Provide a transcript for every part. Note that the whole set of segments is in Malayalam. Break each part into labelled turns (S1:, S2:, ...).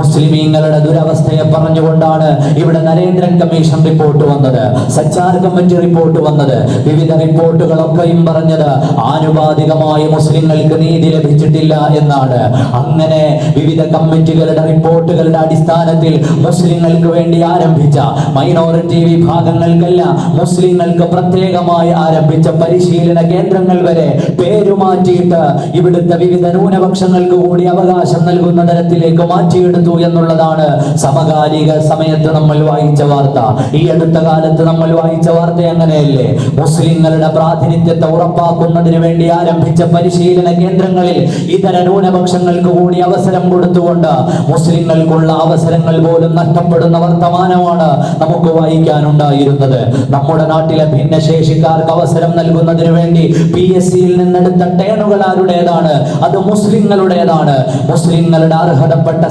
S1: മുസ്ലിമീങ്ങളുടെ ദുരവസ്ഥയെ പറഞ്ഞുകൊണ്ടാണ് ഇവിടെ നരേന്ദ്രൻ കമ്മീഷൻ റിപ്പോർട്ട് വന്നത് സച്ചാർ കമ്മിറ്റി റിപ്പോർട്ട് വന്നത്. വിവിധ റിപ്പോർട്ടുകളൊക്കെയും പറഞ്ഞത് ആനുപാതികമായി മുസ്ലിങ്ങൾക്ക് നീതി ലഭിച്ചിട്ടില്ല എന്നാണ്. അങ്ങനെ വിവിധ കമ്മിറ്റികളുടെ റിപ്പോർട്ടുകളുടെ അടിസ്ഥാനത്തിൽ മുസ്ലിങ്ങൾക്ക് വേണ്ടി ആരംഭിച്ച മൈനോറിറ്റി വിഭാഗങ്ങൾക്കല്ല മുസ്ലിങ്ങൾക്ക് പ്രത്യേകമായി ആരംഭിച്ച പരിശീലന കേന്ദ്രങ്ങൾ വരെ പേരുമാറ്റിയിട്ട് ഇവിടുത്തെ വിവിധ ന്യൂനപക്ഷങ്ങൾക്ക് കൂടി അവകാശം നൽകുന്ന തരത്തിലേക്ക് മാറ്റിയെടുത്തു എന്നുള്ളതാണ് സമകാലിക സമയത്ത് നമ്മൾ വായിച്ച വാർത്ത. ഈ അടുത്ത കാലത്ത് നമ്മൾ വായിച്ച വാർത്ത അങ്ങനെയല്ലേ? മുസ്ലിങ്ങളുടെ പ്രാതിനിധ്യത്തെ ഉറപ്പാക്കുന്നതിന് വേണ്ടി ആരംഭിച്ച പരിശീലന കേന്ദ്രങ്ങളിൽ ഇതര ന്യൂനപക്ഷങ്ങൾക്ക് കൂടി അവസരം കൊടുത്തുകൊണ്ട് മുസ്ലിങ്ങൾക്കുള്ള അവസരങ്ങൾ പോലും നഷ്ടപ്പെടുന്ന വർത്തമാനമാണ് നമുക്ക് വായിക്കാനുണ്ടായിരുന്നത്. നമ്മുടെ നാട്ടിലെ ഭിന്നശേഷിക്കാർക്ക് അവസരം നൽകുന്നതിന് വേണ്ടി പി എസ് സിയിൽ നിന്നെടുത്ത ടേണുകൾ ആരുടേതാണ്? അത് മുസ്ലിങ്ങളുടേതാണ്. മുസ്ലിങ്ങളുടെ അർഹതപ്പെട്ട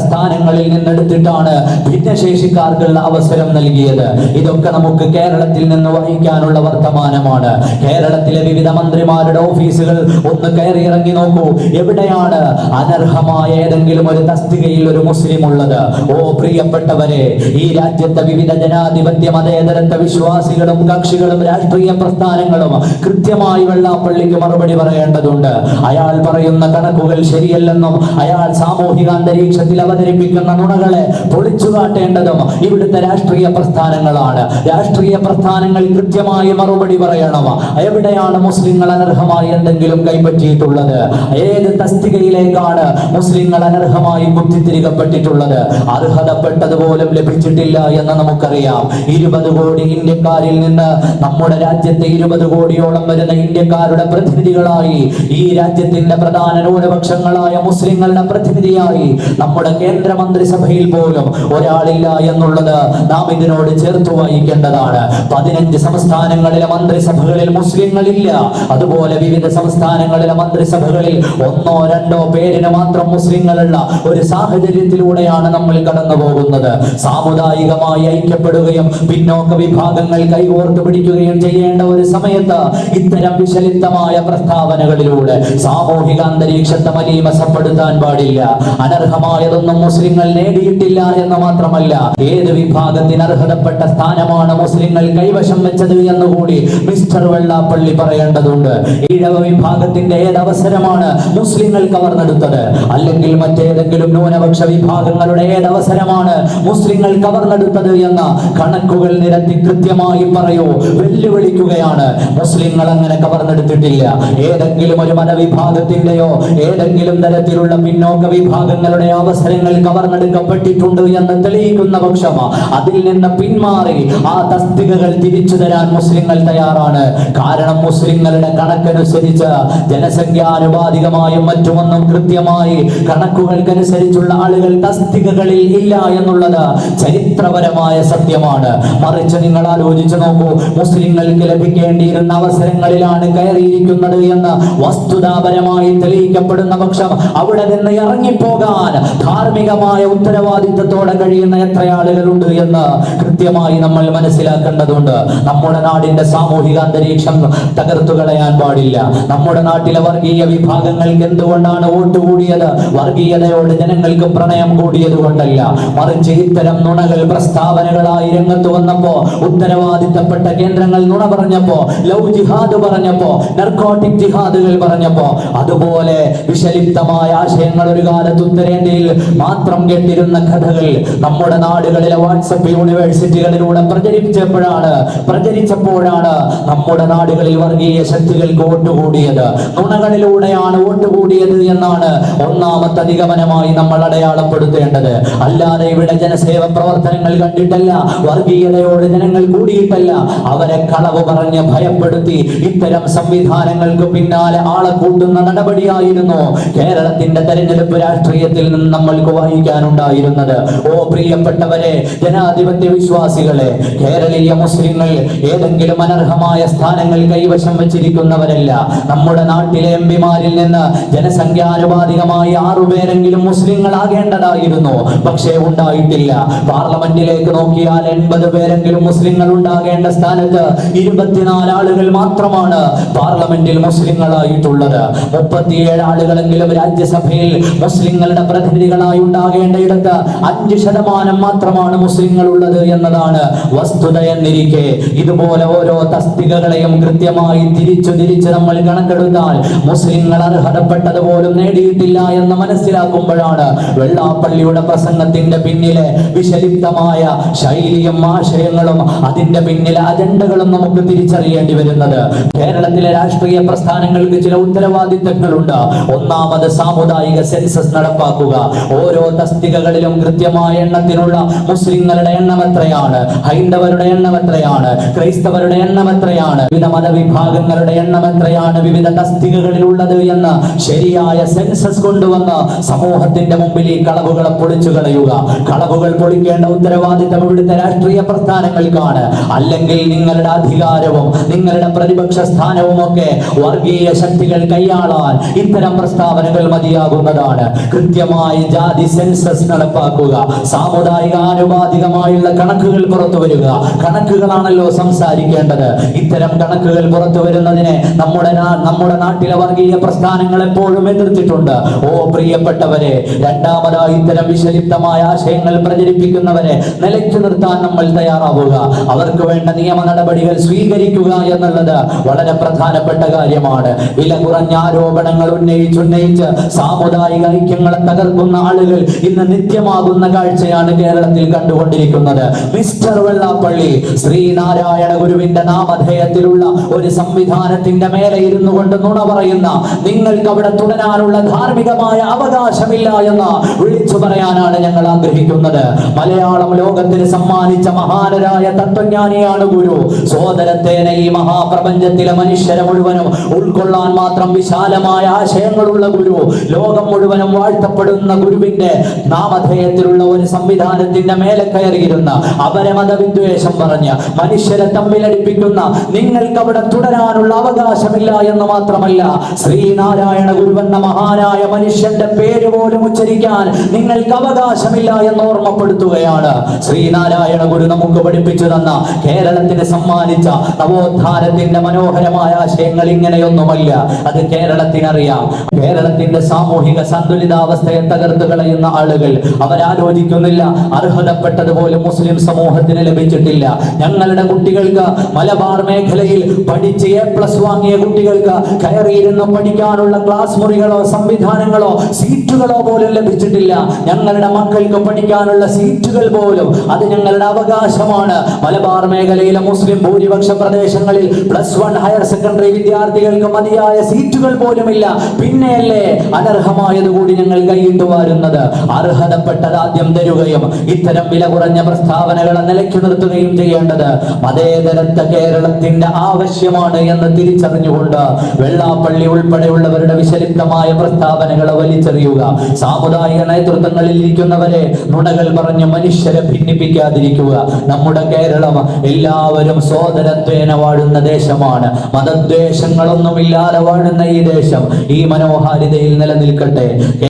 S1: സ്ഥാനങ്ങളിൽ നിന്നെടുത്തിട്ടാണ് ഭിന്നശേഷിക്കാർക്കുള്ള അവസരം നൽകിയത്. ഇതൊക്കെ നമുക്ക് കേരളത്തിൽ നിന്ന് വഹിക്കാനുള്ള വർത്തമാനമാണ്. കേരളത്തിലെ വിവിധ മന്ത്രിമാരുടെ ഓഫീസുകൾ ഒന്ന് കയറി ഇറങ്ങി നോക്കൂ. എവിടെയാണ് അനർഹമായ ഏതെങ്കിലും ഒരു തസ്തികയിൽ ഒരു മുസ്ലിം ഉള്ളത്? ഓ പ്രിയപ്പെട്ടവരെ ഈ രാജ്യത്തെ വിവിധ ജനാധിപത്യ മതേതരത്വ വിശ്വാസികളും കക്ഷികളും രാഷ്ട്രീയ പ്രസ്ഥാനങ്ങളും കൃത്യമായി വെള്ളാപ്പള്ളിക്ക് മറുപടി പറയേണ്ടതുണ്ട്. അയാൾ പറയുന്ന കണക്കുകൾ ശരിയല്ലെന്നും അയാൾ സാമൂഹിക അന്തരീക്ഷത്തിൽ അവതരിപ്പിക്കുന്ന നുണകളെ പൊളിച്ചു കാട്ടേണ്ടതും ഇവിടുത്തെ രാഷ്ട്രീയ പ്രസ്ഥാനങ്ങളാണ്. രാഷ്ട്രീയ പ്രസ്ഥാനങ്ങൾ കൃത്യമായി മറുപടി പറയണം എവിടെയാണ് മുസ്ലിങ്ങൾ അനർഹമായി എന്തെങ്കിലും കൈപ്പറ്റിയിട്ടുള്ളത്? ഏത് തസ്തികയിലേക്കാണ് മുസ്ലിങ്ങൾ അനർഹമായി കുത്തിത്തിരികപ്പെട്ടിട്ടുള്ളത് അർഹതപ്പെട്ടതുപോലും ലഭിച്ചിട്ടില്ല എന്ന് നമുക്കറിയാം. ഇരുപത് കോടി ഇന്ത്യക്കാരിൽ നിന്ന് നമ്മുടെ രാജ്യത്തെ ഇരുപത് കോടിയോളം വരുന്ന ഇന്ത്യക്കാരുടെ പ്രതിനിധികളായി ഈ രാജ്യത്തിന്റെ പ്രധാന ന്യൂനപക്ഷങ്ങളായ മുസ്ലിങ്ങളുടെ പ്രതിനിധിയായി നമ്മുടെ കേന്ദ്ര മന്ത്രിസഭയിൽ പോലും ഒരാളില്ല എന്നുള്ളത് നാം ഇതിനോട് ചേർത്ത് വായിക്കേണ്ടതാണ് പതിനഞ്ച് സംസ്ഥാനങ്ങളിലെ മന്ത്രിസഭകളിൽ മുസ്ലിങ്ങൾ ഇല്ല അതുപോലെ വിവിധ സംസ്ഥാനങ്ങളിലെ മന്ത്രിസഭകളിൽ ഒന്നോ രണ്ടോ പേരിന് മാത്രം മുസ്ലിങ്ങളുള്ള ഒരു സാഹചര്യത്തിലൂടെയാണ് നമ്മൾ കടന്നു പോകുന്നത് സാമുദായികമായി ഐക്യപ്പെടുകയും പിന്നോക്ക വിഭാഗങ്ങൾ കൈകോർത്ത് പിടിക്കുകയും ചെയ്യേണ്ട ഒരു സമയത്ത് ഇത്തരം വിശലിപ്തമായ പ്രസ്താവനകളിലൂടെ സാമൂഹിക അന്തരീക്ഷത്തെ മലീമസപ്പെടുത്താൻ പാടില്ല. അനർഹമായതൊന്നും മുസ്ലിങ്ങൾ നേടിയിട്ടില്ല എന്ന് മാത്രമല്ല ഏത് വിഭാഗത്തിന് അർഹതപ്പെട്ട സ്ഥാനമാണ് മുസ്ലിങ്ങൾ കൈവശം വെച്ചത് എന്നുകൂടി മിസ്റ്റർ വെള്ളാപ്പള്ളി പറയേണ്ടതുണ്ട്. ഈഴവ വിഭാഗത്തിന്റെ ഏതവസരമാണ് മുസ്ലിങ്ങൾ കവർന്നെടുത്തത്? അല്ലെങ്കിൽ മറ്റേതെങ്കിലും ന്യൂനപക്ഷ വിഭാഗങ്ങളുടെ ഏതവസരമാണ് മുസ്ലിങ്ങൾ കവർന്നെടുത്തത് എന്ന കണക്കുകൾ നിരത്തി കൃത്യമായി പറയൂ വെല്ലുവിളിക്കുകയാണ്. മുസ്ലിങ്ങൾ അങ്ങനെ കവർന്നെടുത്തിട്ടില്ല. ഏതെങ്കിലും ഒരു മതവിഭാഗത്തിന്റെയോ ഏതെങ്കിലും തരത്തിലുള്ള പിന്നോക്ക വിഭാഗങ്ങളുടെ അവസരങ്ങൾ കവർന്നെടുക്കപ്പെട്ടിട്ടുണ്ട് എന്ന് തെളിയിക്കുന്ന പക്ഷം അതിൽ നിന്ന് പിന്മാറി ആ തസ്തികകൾ തിരിച്ചു തരാൻ മുസ്ലിങ്ങൾ തയ്യാറാണ്. കാരണം മുസ്ലിങ്ങളുടെ കണക്കനുസരിച്ച് ജനസംഖ്യാനുപാതികമായും മറ്റുമൊന്നും കൃത്യമായി കണക്കുകൾക്കനുസരിച്ചുള്ള ആളുകൾ തസ്തികകളിൽ ഇല്ല എന്നുള്ളത് ചരിത്രപരമായ സത്യമാണ്. മറിച്ച് നിങ്ങൾ ആലോചിച്ചു നോക്കൂ മുസ്ലിങ്ങൾക്ക് ലഭിക്കേണ്ടിയിരുന്ന അവസരങ്ങളിലാണ് കയറിയിരിക്കുന്നത് എന്ന് വസ്തുതാപരമായി തെളിയിക്കപ്പെടുന്ന പക്ഷം അവിടെ നിന്ന് ഇറങ്ങിപ്പോകാൻ ധാർമ്മികമായ ഉത്തരവാദിത്തത്തോടെ കഴിയുന്ന എത്ര ആളുകളുണ്ട് എന്ന് കൃത്യമായി നമ്മൾ മനസ്സിലാക്കേണ്ടതുണ്ട്. നമ്മുടെ നാടിന്റെ സാമൂഹിക അന്തരീക്ഷം തകർത്തു കളയാൻ പാടില്ല. നമ്മുടെ നാട്ടിലെ വർഗീയ വിഭാഗങ്ങൾക്ക് എന്തുകൊണ്ടാണ് വോട്ട് കൂടിയത്? വർഗീയതയോട് ജനങ്ങൾക്ക് പ്രണയം കൂടിയത് കൊണ്ടല്ല. മറിച്ച് ഇത്തരം നുണകൾ പ്രസ്താവനകളായി രംഗത്ത് വന്നപ്പോ ഉത്തരവാദിത്തപ്പെട്ട കേന്ദ്രങ്ങൾ നുണ പറഞ്ഞപ്പോ ലവ് ജിഹാദ് പറഞ്ഞപ്പോ നർക്കോട്ടിക് ജിഹാദുകൾ പറഞ്ഞപ്പോ അതുപോലെ വിഷലിപ്തമായ ആശയങ്ങൾ ഒരു കാലത്ത് ഉത്തരേന്ത്യയിൽ മാത്രം കേട്ടിരുന്ന കഥകൾ നമ്മുടെ നാടുകളിലെ വാട്സപ്പ് യൂണിവേഴ്സിറ്റികളിലൂടെ പ്രചരിപ്പിച്ചപ്പോഴാണ് പ്രചരിച്ചപ്പോഴാണ് നമ്മുടെ നാടുകളിൽ വർഗീയ ശക്തികൾക്ക് വോട്ട് കൂടിയത് നുണകളിലൂടെയാണ് വോട്ട് കൂടിയത് എന്നാണ് ഒന്നാമത്തെ നിഗമനമായി നമ്മൾ അടയാളപ്പെടുത്തേണ്ടത്. അല്ലാതെ ഇവിടെ ജനസേവ പ്രവർത്തനങ്ങൾ കണ്ടിട്ടല്ല വർഗീയതയോട് ജനങ്ങൾ കൂടിയിട്ടല്ല. അവരെ കളവ് പറഞ്ഞ് ഭയപ്പെടുത്തി ഇത്തരം സംവിധാനങ്ങൾക്ക് പിന്നാലെ ആളെ കൂട്ടുന്ന നടപടിയായിരുന്നു. കേരളത്തിന്റെ തെരഞ്ഞെടുപ്പ് രാഷ്ട്രീയത്തിൽ നിന്ന് നമ്മൾക്ക് വായിക്കാനുണ്ടായിരുന്നത് ഓ പ്രിയപ്പെട്ടവരെ ജനാധിപത്യ വിശ്വാസികളെ കേരളീയ മുസ്ലിങ്ങൾ ഏതെങ്കിലും അനർഹമായ സ്ഥാനങ്ങൾ കൈവശം വെച്ചിരിക്കുന്നവരല്ല. നമ്മുടെ നാട്ടിലെ എം പിമാരിൽ നിന്ന് ജനസംഖ്യാനുപാതികമായി ആറുപേരെങ്കിലും മുസ്ലിങ്ങളാകേണ്ടതായിരുന്നു. പക്ഷേ ഉണ്ടായിട്ടില്ല. പാർലമെന്റിലേക്ക് നോക്കിയാൽ എൺപത് പേരെങ്കിലും മുസ്ലിങ്ങൾ ഉണ്ടാകേണ്ട സ്ഥാനത്ത് ഇരുപത്തിനാല് ആളുകൾ മാത്രമാണ് പാർലമെന്റിൽ മുസ്ലിങ്ങളായിട്ടുള്ളത്. മുപ്പത്തിയേഴ് ആളുകളെങ്കിലും രാജ്യസഭയിൽ മുസ്ലിങ്ങളുടെ പ്രതിനിധികളായി ഉണ്ടാകേണ്ട ആകേണ്ടയിടത്ത് അഞ്ച് ശതമാനം മാത്രമാണ് മുസ്ലിങ്ങൾ ഉള്ളത് എന്നതാണ് വസ്തുത എന്നിരിക്കെ. ഇതുപോലെ ഓരോ തസ്തികകളെയും കൃത്യമായി തിരിച്ചു തിരിച്ച് നമ്മൾ കണക്കെടുത്താൽ മുസ്ലിങ്ങൾ അർഹതപ്പെട്ടത് പോലും നേടിയിട്ടില്ല എന്ന് മനസ്സിലാക്കുമ്പോഴാണ് വെള്ളാപ്പള്ളിയുടെ പ്രസംഗത്തിന്റെ പിന്നിലെ വിശലിപ്തമായ ശൈലിയും ആശയങ്ങളും അതിന്റെ പിന്നിലെ അജണ്ടകളും നമുക്ക് തിരിച്ചറിയേണ്ടി വരുന്നത്. കേരളത്തിലെ രാഷ്ട്രീയ പ്രസ്ഥാനങ്ങൾക്ക് ചില ഉത്തരവാദിത്തങ്ങളുണ്ട്. ഒന്നാമത് സാമുദായിക സെൻസസ് നടപ്പാക്കുക. ഓരോ തസ്തികകളിലും കൃത്യമായ എണ്ണത്തിനുള്ള മുസ്ലിങ്ങളുടെ എണ്ണം എത്രയാണ് ഹൈന്ദവരുടെ എണ്ണം എത്രയാണ് ക്രൈസ്തവരുടെ എണ്ണം എത്രയാണ് വിവിധ മതവിഭാഗങ്ങളുടെ എണ്ണം എത്രയാണ് വിവിധ തസ്തികകളിലുള്ളത് എന്ന് ശരിയായ സെൻസസ് കൊണ്ടുവന്ന് സമൂഹത്തിന്റെ മുമ്പിൽ ഈ കളവുകളെ പൊളിച്ചു കളയുക കളവുകൾ പൊളിക്കേണ്ട ഉത്തരവാദിത്തം ഇവിടുത്തെ രാഷ്ട്രീയ പ്രസ്ഥാനങ്ങൾക്കാണ് അല്ലെങ്കിൽ നിങ്ങളുടെ അധികാരവും നിങ്ങളുടെ പ്രതിപക്ഷ സ്ഥാനവും ഒക്കെ വർഗീയ ശക്തികൾ കൈയാളാൻ ഇത്തരം പ്രസ്താവനകൾ മതിയാകുന്നതാണ് കൃത്യമായി ജാതി സെൻസസ് നടപ്പാക്കുക. സാമുദായിക ആനുപാതികമായുള്ള കണക്കുകൾ പുറത്തു വരിക. കണക്കുകളാണല്ലോ സംസാരിക്കേണ്ടത്. ഇത്തരം കണക്കുകൾ പുറത്തു വരുന്നതിനെ നമ്മുടെ നമ്മുടെ നാട്ടിലെ വർഗീയ പ്രസ്ഥാനങ്ങൾ എപ്പോഴും എതിർത്തിട്ടുണ്ട്. ഓ പ്രിയപ്പെട്ടവരെ രണ്ടാമതായി ഇത്തരം വിശലിപ്തമായ ആശയങ്ങൾ പ്രചരിപ്പിക്കുന്നവരെ നിലയ്ക്ക് നിർത്താൻ നമ്മൾ തയ്യാറാവുക. അവർക്ക് വേണ്ട നിയമ നടപടികൾ സ്വീകരിക്കുക എന്നുള്ളത് വളരെ പ്രധാനപ്പെട്ട കാര്യമാണ്. വില കുറഞ്ഞ ആരോപണങ്ങൾ ഉന്നയിച്ചുന്നയിച്ച് സാമുദായിക ഐക്യങ്ങളെ തകർക്കുന്ന ആളുകൾ ഇന്ന് നിത്യമാകുന്ന കാഴ്ചയാണ് കേരളത്തിൽ കണ്ടുകൊണ്ടിരിക്കുന്നത്. മിസ്റ്റർ വെള്ളാപ്പള്ളി ശ്രീനാരായണ ഗുരുവിന്റെ നാമധേയത്തിലുള്ള ഒരു സംവിധാനത്തിന്റെ മേലെ ഇരുന്നു കൊണ്ട് നുണ പറയുന്ന നിങ്ങൾക്ക് അവിടെ തുടരാനുള്ള ധാർമ്മികമായ അവകാശമില്ല എന്ന് വിളിച്ചു പറയാനാണ് ഞങ്ങൾ ആഗ്രഹിക്കുന്നത്. മലയാളം ലോകത്തിന് സമ്മാനിച്ച മഹാനരായ തത്വജ്ഞാനിയാണ് ഗുരു. സോദരത്തേന ഈ മഹാപ്രപഞ്ചത്തിലെ മനുഷ്യരെ മുഴുവനും ഉൾക്കൊള്ളാൻ മാത്രം വിശാലമായ ആശയങ്ങളുള്ള ഗുരു. ലോകം മുഴുവനും വാഴ്ത്തപ്പെടുന്ന ഗുരുവിന്റെ നാമധേയത്തിലുള്ള ഒരു സംവിധാനത്തിന്റെ മേലെ കയറിയിരുന്ന അവരെ മതവിദ്വേഷം പറഞ്ഞ് മനുഷ്യരെ തമ്മിലടിപ്പിക്കുന്ന നിങ്ങൾക്ക് അവിടെ തുടരാനുള്ള അവകാശമില്ല എന്ന് മാത്രമല്ല ശ്രീനാരായണ ഗുരുവെന്ന മഹാനായ മനുഷ്യന്റെ പേര് പോലും ഉച്ചരിക്കാൻ നിങ്ങൾക്ക് അവകാശമില്ല എന്ന് ഓർമ്മപ്പെടുത്തുകയാണ്. ശ്രീനാരായണ ഗുരു നമുക്ക് പഠിപ്പിച്ചു തന്ന കേരളത്തിന് സമ്മാനിച്ച നവോത്ഥാനത്തിന്റെ മനോഹരമായ ആശയങ്ങൾ ഇങ്ങനെയൊന്നുമല്ല. അത് കേരളത്തിനറിയാം. കേരളത്തിന്റെ സാമൂഹിക സന്തുലിതാവസ്ഥയെ തകർത്ത് കളയുന്ന ആളുകൾ അവരാലോചിക്കുന്നില്ല. അർഹതപ്പെട്ടതുപോലെ മുസ്ലിം സമൂഹത്തിന് ലഭിച്ചിട്ടില്ല. ഞങ്ങളുടെ കുട്ടികൾക്ക് മലബാർ മേഖലയിൽ പഠിച്ച് എ പ്ലസ് വാങ്ങിയ കുട്ടികൾക്ക് കയറിയിരുന്ന് പഠിക്കാനുള്ള ക്ലാസ് മുറികളോ സംവിധാനങ്ങളോ സീറ്റുകളോ പോലും ലഭിച്ചിട്ടില്ല. ഞങ്ങളുടെ മക്കൾക്ക് പഠിക്കാനുള്ള സീറ്റുകൾ പോലും അത് ഞങ്ങളുടെ അവകാശമാണ്. മലബാർ മേഖലയിലെ മുസ്ലിം ഭൂരിപക്ഷ പ്രദേശങ്ങളിൽ പ്ലസ് വൺ ഹയർ സെക്കൻഡറി വിദ്യാർത്ഥികൾക്ക് മതിയായ സീറ്റുകൾ പോലുമില്ല. പിന്നെയല്ലേ അനർഹമായത് കൂടി ഞങ്ങൾ കൈയിട്ട് വാരുന്നത്? അർഹതപ്പെട്ടത് ആദ്യം തരുകയും ഇത്തരം വില കുറഞ്ഞ പ്രസ്താവനകളെ നിലയ്ക്ക് നിർത്തുകയും ചെയ്യേണ്ടത് മതേതരത്വ കേരളത്തിന്റെ ആവശ്യമാണ് എന്ന് തിരിച്ചറിഞ്ഞുകൊണ്ട് വെള്ളാപ്പള്ളി ഉൾപ്പെടെയുള്ളവരുടെ വിശലിപ്തമായ പ്രസ്താവനകളെ വലിച്ചെറിയുക. സാമുദായിക നേതൃത്വങ്ങളിൽ ഇരിക്കുന്നവരെ നുണകൾ പറഞ്ഞ് മനുഷ്യരെ ഭിന്നിപ്പിക്കാതിരിക്കുക. നമ്മുടെ കേരളം എല്ലാവരും സോദരത്വേന വാഴുന്ന ദേശമാണ്. മതദ്വേഷങ്ങളൊന്നുമില്ലാതെ വാഴുന്ന ഈ ദേശം ഈ മനോഹാരിതയിൽ നിലനിൽക്കട്ടെ.